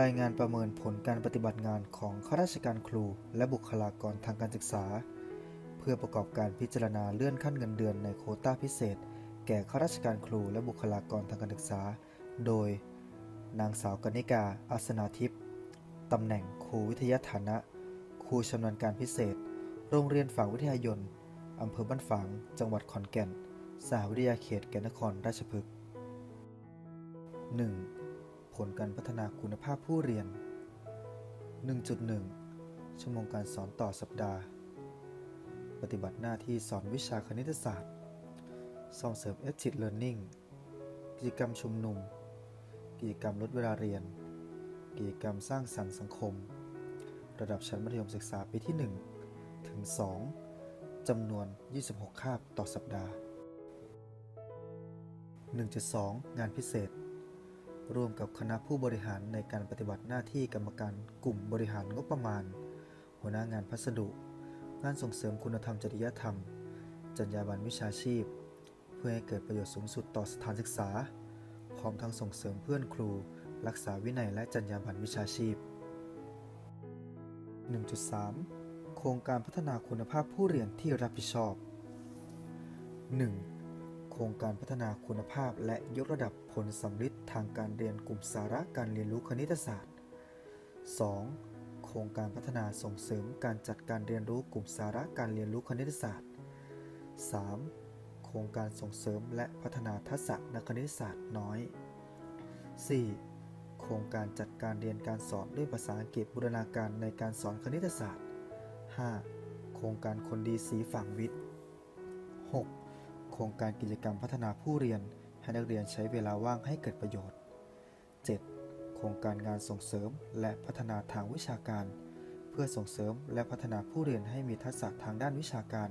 รายงานประเมินผลการปฏิบัติงานของข้าราชการครู และบุคลากรทางการศึกษา เพื่อประกอบการพิจารณาเลื่อนขั้นเงินเดือนในโคต้าพิเศษ แก่ข้าราชการครูและบุคลากรทางการศึกษา โดย นางสาวกนิกาอาสนาทิพย์ตำแหน่งครูวิทยาฐานะ ครูชำนาญการพิเศษ โรงเรียนฝางวิทยายนอำเภอบ้านฝาง จังหวัดขอนแก่น สหวิทยาเขตแก่นนครราชพฤกษ์ 1. ผลการพัฒนาคุณภาพผู้เรียน 1.1 ชั่วโมงการสอนต่อสัปดาห์ ปฏิบัติหน้าที่สอนวิชาคณิตศาสตร์ ส่งเสริม Active Learning กิจกรรมชุมนุม กิจกรรมลดเวลาเรียน กิจกรรมสร้างสรรค์สังคม ระดับชั้นมัธยมศึกษาปีที่ 1 ถึง 2 จำนวน 26 คาบต่อสัปดาห์ 1.2 งานพิเศษ ร่วมกับคณะผู้บริหารในการปฏิบัติหน้าที่กรรมการกลุ่มบริหารงบประมาณ หัวหน้างานพัสดุ งานส่งเสริมคุณธรรมจริยธรรม จรรยาบรรณวิชาชีพ เพื่อให้เกิดประโยชน์สูงสุดต่อสถานศึกษา พร้อมทั้งส่งเสริมเพื่อนครู รักษาวินัยและจรรยาบรรณวิชาชีพ 1.3 โครงการพัฒนาคุณภาพผู้เรียนที่รับผิดชอบ 1. โครงการพัฒนาคุณภาพ และยกระดับผลสำลิดทางการเรียนกลุ่มสาระการเรียนรู้คณิตศาสตร์ 2. โครงการพัฒนาส่งเสริมการจัดการเรียนรู้กลุ่มสาระการเรียนรู้คณิตศาสตร์ 3. โครงการส่งเสริมและพัฒนาทักษะนักคณิตศาสตร์น้อย 4. โครงการจัดการเรียนการสอนด้วยภาษาอังกฤษบูรณาการในการสอนคณิตศาสตร์ 5. โครงการคนดีสีฝั่งวิทย์ 6. โครงการกิจกรรมพัฒนาผู้เรียนให้นักเรียนใช้เวลาว่างให้เกิดประโยชน์ 7. โครงการงานส่งเสริมและพัฒนาทางวิชาการ เพื่อส่งเสริมและพัฒนาผู้เรียนให้มีทักษะทางด้านวิชาการ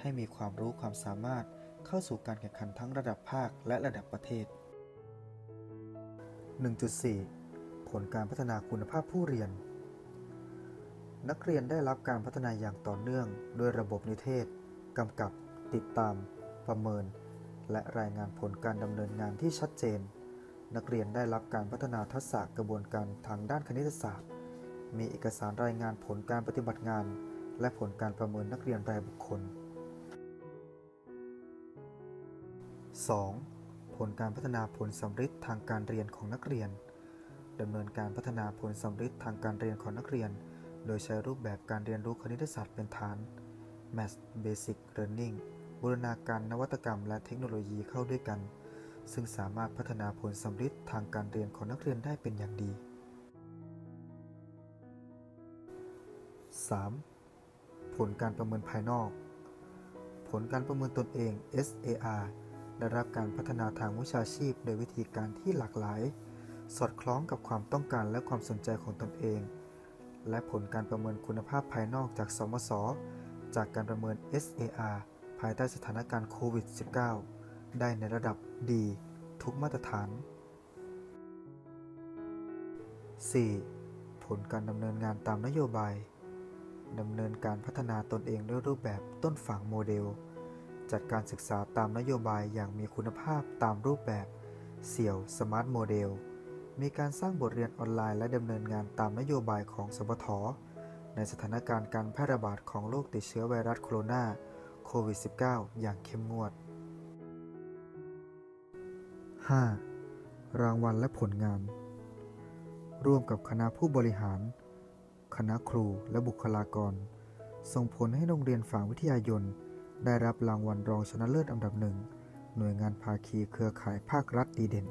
ให้มีความรู้ความสามารถเข้าสู่การแข่งขันทั้งระดับภาคและระดับประเทศ 1.4 ผลการพัฒนาคุณภาพผู้เรียน นักเรียนได้รับการพัฒนาอย่างต่อเนื่องโดยระบบนิเทศ กำกับ ติดตาม ประเมิน และรายงานผลการดำเนินงานที่ชัดเจน นักเรียนได้รับการพัฒนาทักษะกระบวนการทางด้านคณิตศาสตร์ มีเอกสารรายงานผลการปฏิบัติงาน และผลการประเมินนักเรียนรายบุคคล 2. ผลการพัฒนาผลสำฤทธิ์ทางการเรียนของนักเรียนดำเนินการพัฒนาผลสำฤทธิ์ทางการเรียนของนักเรียน โดยใช้รูปแบบการเรียนรู้คณิตศาสตร์เป็นฐาน Math Basic Learning บูรณาการนวัตกรรมและเทคโนโลยีเข้าด้วยกัน ซึ่งสามารถพัฒนาผลสำฤทธิ์ทางการเรียนของนักเรียนได้เป็นอย่างดี 3. ผลการประเมินภายนอก ผลการประเมินตนเอง SAR ได้รับการพัฒนาทางวิชาชีพโดยวิธีการที่หลากหลาย สอดคล้องกับความต้องการและความสนใจของตนเอง และผลการประเมินคุณภาพภายนอกจากสมศจากการประเมิน SAR ายใต้สถานการณ์โควิด -19 ได้ในระดับดีทุกมาตรฐาน 4. ผลการดำเนินงานตามนโยบายดำเนินการพัฒนาตนเองด้วยรูปแบบต้นฝังโมเดล จัดการศึกษาตามนโยบายอย่างมีคุณภาพตามรูปแบบเสี่ยวสมาร์ทโมเดล มีการสร้างบทเรียนออนไลน์และดำเนินงานตามนโยบายของสปทในสถานการณ์การแพร่ระบาดของโรคติดเชื้อไวรัสโคโรนา โควิด -19 อย่างเข้มงวด 5. รางวัลและผลงาน ร่วมกับคณะผู้บริหาร คณะครูและบุคลากร ส่งผลให้โรงเรียนฝางวิทยายนได้รับรางวัลรองชนะเลิศอันดับหนึ่ง หน่วยงานภาคีเครือข่ายภาครัฐดีเด่น